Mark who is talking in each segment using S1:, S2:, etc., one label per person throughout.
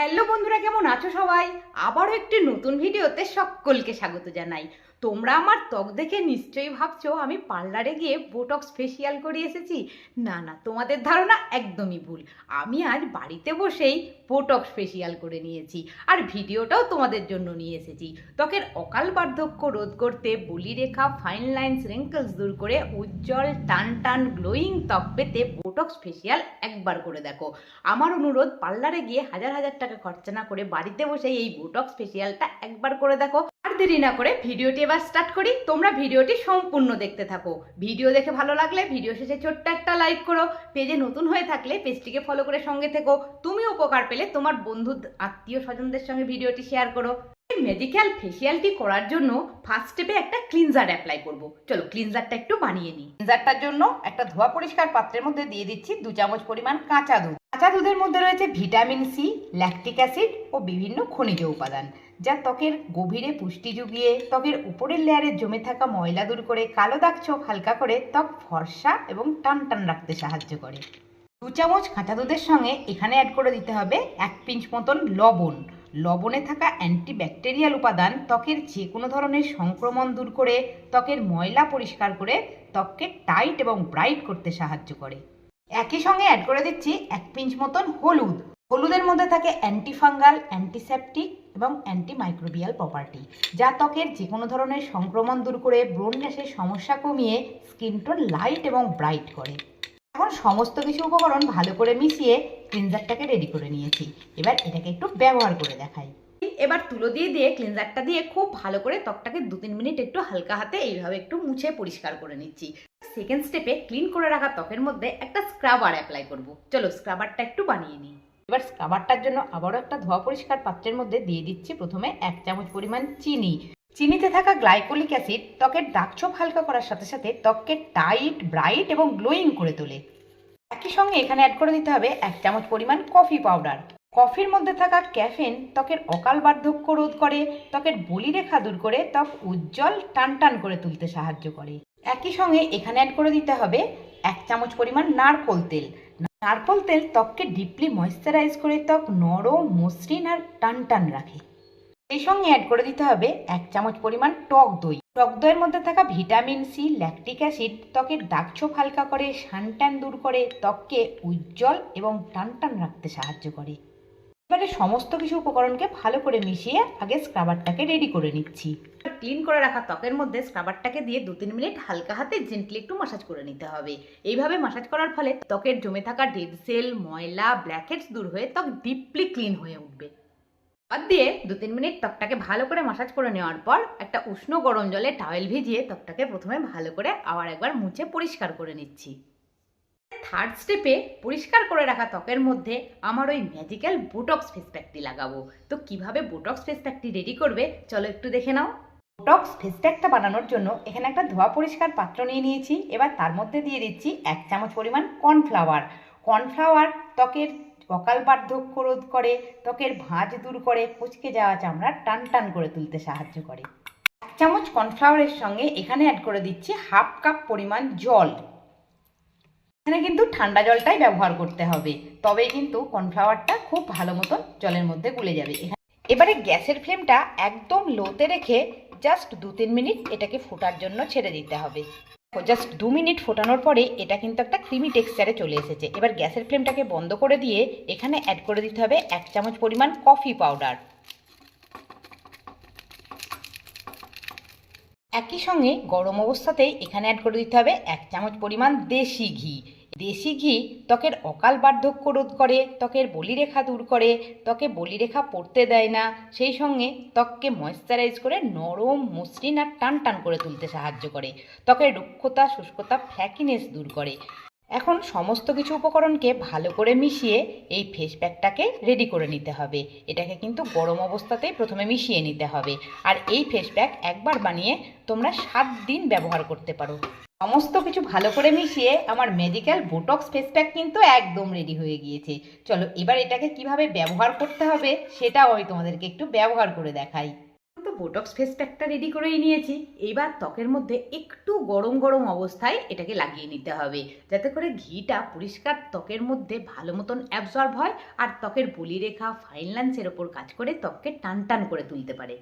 S1: Hello বন্ধুরা কেমন আছো সবাই? আবারও একটি নতুন ভিডিওতে সকলকে স্বাগত জানাই। তোমরা আমার ত্বক দেখে নিশ্চয়ই ভাবছ আমি পার্লারে গিয়ে বোটক্স ফেসিয়াল করে এসেছি। না না, তোমাদের ধারণা একদমই ভুল। আমি আজ বাড়িতে বসেই বোটক্স ফেসিয়াল করে নিয়েছি আর ভিডিওটাও তোমাদের জন্য নিয়ে এসেছি। ত্বকের অকাল বার্ধক্য রোধ করতে বলিরেখা ফাইন লাইন্স রিঙ্কলস দূর করে উজ্জ্বল, টান টান গ্লোয়িং ত্বক পেতে বোটক্স ফেসিয়াল একবার করে দেখো। আমার অনুরোধ, পার্লারে গিয়ে হাজার হাজার টাকা খরচা না করে বাড়িতে বসে এই বোটক্স ফেসিয়ালটা একবার করে দেখো। আর দেরি না করে ভিডিওটি এবার স্টার্ট করি। তোমরা ভিডিওটি সম্পূর্ণ দেখতে থাকো। ভিডিও দেখে ভালো লাগলে ভিডিও শেষে ছোট্ট একটা লাইক করো। পেজে নতুন হয়ে থাকলে পেজটিকে ফলো করে সঙ্গে থেকো। তুমি উপকার পেলে তোমার বন্ধু, আত্মীয় স্বজনদের সঙ্গে ভিডিওটি শেয়ার করো। মেডিকেল ফেসিয়ালটি করার জন্য ফার্স্ট স্টেপে একটা ক্লিনজার অ্যাপ্লাই করব। চলো ক্লিনজারটা একটু বানিয়ে নিই। ক্লিনজারটার জন্য একটা ধোয়া পরিষ্কার পাত্রের মধ্যে দিয়ে দিচ্ছি দু চামচ পরিমাণ কাঁচা দুধ। কাঁচা দুধের মধ্যে রয়েছে ভিটামিন সি ল্যাকটিক অ্যাসিড ও বিভিন্ন খনিজ উপাদান। যা ত্বকের গভীরে পুষ্টি জুগিয়ে, ত্বকের উপরের লেয়ারে জমে থাকা ময়লা দূর করে কালো দাগ চোখ হালকা করে ত্বক ফর্সা এবং টান টান রাখতে সাহায্য করে। দু চামচ কাঁচা দুধের সঙ্গে এখানে অ্যাড করে দিতে হবে এক পিঞ্চ মতন লবণ। লবণে থাকা অ্যান্টিব্যাকটেরিয়াল উপাদান ত্বকের যে কোনো ধরনের সংক্রমণ দূর করে, ত্বকের ময়লা পরিষ্কার করে, ত্বককে টাইট এবং ব্রাইট করতে সাহায্য করে। একই সঙ্গে অ্যাড করে দিচ্ছি এক পিঞ্চ মতন হলুদ। হলুদের মধ্যে থাকে অ্যান্টিফাঙ্গাল অ্যান্টিসেপটিক এবং অ্যান্টিমাইক্রোবিয়াল প্রপার্টি যা ত্বকের যে কোনো ধরনের সংক্রমণ দূর করে ব্রণ গ্যাসের সমস্যা কমিয়ে স্কিন টোন লাইট এবং ব্রাইট করে। এখন সমস্ত কিছু উপকরণ ভালো করে মিশিয়ে ক্লিনজারটাকে রেডি করে নিয়েছি। এবার এটাকে একটু ব্যবহার করে দেখাই। এবার তুলো দিয়ে দিয়ে ক্লিনজারটা দিয়ে খুব ভালো করে ত্বকটাকে দু তিন মিনিট একটু হালকা হাতে এইভাবে একটু মুছে পরিষ্কার করে নিচ্ছি। সেকেন্ড স্টেপে ক্লিন করে রাখা ত্বকের মধ্যে একটা স্ক্রাবার অ্যাপ্লাই করব। চলো স্ক্রাবারটা একটু বানিয়ে নিই। এবার স্ক্রাবারটার জন্য আবারও একটা ধোয়া পরিষ্কার পাত্রের মধ্যে দিয়ে দিচ্ছি প্রথমে এক চামচ পরিমাণ চিনি। চিনিতে থাকা গ্লাইকোলিক অ্যাসিড ত্বকের দাগছোপ হালকা করার সাথে সাথে ত্বককে টাইট, ব্রাইট এবং গ্লোয়িং করে তোলে। একই সঙ্গে এখানে অ্যাড করে দিতে হবে এক চামচ পরিমাণ কফি পাউডার। কফির মধ্যে থাকা ক্যাফেন ত্বকের অকাল বার্ধক্য রোধ করে, ত্বকের বলিরেখা দূর করে ত্বক উজ্জ্বল টান টান করে তুলতে সাহায্য করে। একই সঙ্গে এখানে অ্যাড করে দিতে হবে এক চামচ পরিমাণ নারকোল তেল। নারকোল তেল ত্বককে ডিপলি ময়শ্চারাইজ করে ত্বক নরম, মসৃণ আর টান টান রাখে। সেই সঙ্গে অ্যাড করে দিতে হবে এক চামচ পরিমাণ টক দই। টক দইয়ের মধ্যে থাকা ভিটামিন সি ল্যাকটিক অ্যাসিড ত্বকের দাগছোপ হালকা করে, সানট্যান দূর করে, ত্বককে উজ্জ্বল এবং টান টান রাখতে সাহায্য করে। এবারে সমস্ত কিছু উপকরণকে ভালো করে মিশিয়ে আগে স্ক্রাবারটাকে রেডি করে নিচ্ছি। ক্লিন করে রাখা ত্বকের মধ্যে স্ক্রাবারটাকে দিয়ে দু তিন মিনিট হালকা হাতে জেন্টলি একটু মাসাজ করে নিতে হবে। এইভাবে মাসাজ করার ফলে ত্বকের জমে থাকা ডেড সেল ময়লা ব্ল্যাকহেডস দূর হয়ে ত্বক ডিপলি ক্লিন হয়ে উঠবে। বাদ দিয়ে দু তিন মিনিট ত্বকটাকে ভালো করে মাসাজ করে নেওয়ার পর একটা উষ্ণ গরম জলে টাওয়েল ভিজিয়ে ত্বকটাকে প্রথমে ভালো করে আবার একবার মুছে পরিষ্কার করে নিচ্ছি। থার্ড স্টেপে পরিষ্কার করে রাখা ত্বকের মধ্যে আমার ওই ম্যাজিক্যাল বোটক্স ফেস প্যাকটি লাগাবো। তো কীভাবে বোটক্স ফেস প্যাকটি রেডি করবে? চলো একটু দেখে নাও। বোটক্স ফেস প্যাকটা বানানোর জন্য এখানে একটা ধোয়া পরিষ্কার পাত্র নিয়ে নিয়েছি। এবার তার মধ্যে দিয়ে দিচ্ছি এক চামচ পরিমাণ কর্নফ্লাওয়ার কর্নফ্লাওয়ার ত্বকের অকাল বার্ধক্য রোধ করে, ত্বকের ভাঁজ দূর করে, কুচকে যাওয়া চামড়া টান টান করে তুলতে সাহায্য করে। এক চামচ কর্নফ্লাওয়ারের সঙ্গে এখানে অ্যাড করে দিচ্ছি হাফ কাপ পরিমাণ জল। এখানে কিন্তু ঠান্ডা জলটাই ব্যবহার করতে হবে। তবে কিন্তু কর্নফ্লাওয়ারটা খুব ভালো মতন জলের মধ্যে গুলে যাবে। এবারে গ্যাসের ফ্লেমটা একদম লোতে রেখে জাস্ট দু তিন মিনিট এটাকে ফোটার জন্য ছেড়ে দিতে হবে। জাস্ট দু মিনিট ফোটানোর পরে এটা কিন্তু একটা ক্রিমি টেক্সচারে চলে এসেছে। এবার গ্যাসের ফ্লেমটাকে বন্ধ করে দিয়ে এখানে অ্যাড করে দিতে হবে এক চামচ পরিমাণ কফি পাউডার। একই সঙ্গে গরম অবস্থাতেই এখানে অ্যাড করে দিতে হবে এক চামচ পরিমাণ দেশি ঘি। দেশি ঘি ত্বকের অকাল বার্ধক্য রোধ করে, ত্বকের বলিরেখা দূর করে, ত্বকে বলিরেখা পড়তে দেয় না, সেই সঙ্গে ত্বককে ময়েশ্চারাইজ করে নরম, মসৃণ আর টান টান করে তুলতে সাহায্য করে। ত্বকের রুক্ষতা, শুষ্কতা ফ্যাকিনেস দূর করে। এখন সমস্ত কিছু উপকরণকে ভালো করে মিশিয়ে এই ফেস প্যাকটাকে রেডি করে নিতে হবে। এটাকে কিন্তু গরম অবস্থাতেই প্রথমে মিশিয়ে নিতে হবে। আর এই ফেস প্যাক একবার বানিয়ে তোমরা সাত দিন ব্যবহার করতে পারো। সমস্ত কিছু ভালো করে মিশিয়ে আমার মেডিকেল বোটক্স ফেস প্যাক কিন্তু একদম রেডি হয়ে গিয়েছে। চলো এবার এটাকে কীভাবে ব্যবহার করতে হবে সেটাও আমি তোমাদেরকে একটু ব্যবহার করে দেখাই। বোটক্স ফেস প্যাকটা রেডি করেই নিয়েছি। এইবার ত্বকের মধ্যে একটু গরম গরম অবস্থায় এটাকে লাগিয়ে নিতে হবে। যাতে করে ঘিটা পরিষ্কার ত্বকের মধ্যে ভালো মতন অ্যাবজর্ব হয় আর ত্বকের বলিরেখা ফাইন লাইন্সের ওপর কাজ করে ত্বককে টান টান করে তুলতে পারে।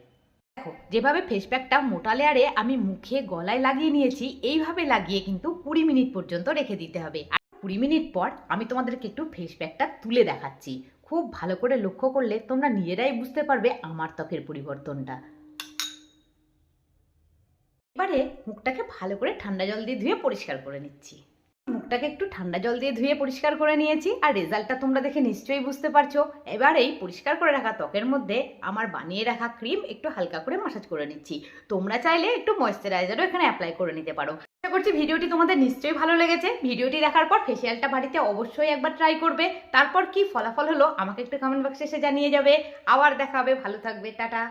S1: দেখো, যেভাবে ফেস প্যাকটা মোটা লেয়ারে আমি মুখে গলায় লাগিয়ে নিয়েছি, এইভাবে লাগিয়ে কিন্তু কুড়ি মিনিট পর্যন্ত রেখে দিতে হবে। আর কুড়ি মিনিট পর আমি তোমাদেরকে একটু ফেস প্যাকটা তুলে দেখাচ্ছি। খুব ভালো করে লক্ষ্য করলে তোমরা নিজেরাই বুঝতে পারবে আমার ত্বকের পরিবর্তনটা। এবারে মুখটাকে ভালো করে ঠান্ডা জল দিয়ে ধুয়ে পরিষ্কার করে নিচ্ছি। মুখটাকে একটু ঠান্ডা জল দিয়ে ধুয়ে পরিষ্কার করে নিয়েছি আর রেজাল্টটা তোমরা দেখে নিশ্চয়ই বুঝতে পারছ। এবার এই পরিষ্কার করে রাখা ত্বকের মধ্যে আমার বানিয়ে রাখা ক্রিম একটু হালকা করে মাসাজ করে নিচ্ছি। তোমরা চাইলে একটু ময়েশ্চারাইজারও এখানে অ্যাপ্লাই করে নিতে পারো। আশা করছি ভিডিওটি তোমাদের নিশ্চয়ই ভালো লেগেছে। ভিডিওটি দেখার পর ফেসিয়ালটা বাড়িতে অবশ্যই একবার ট্রাই করবে। তারপর কি ফলাফল হলো আমাকে একটু কমেন্ট বক্সে এসে জানিয়ে যাবে। আবার দেখাবে। ভালো থাকবে। টাটা।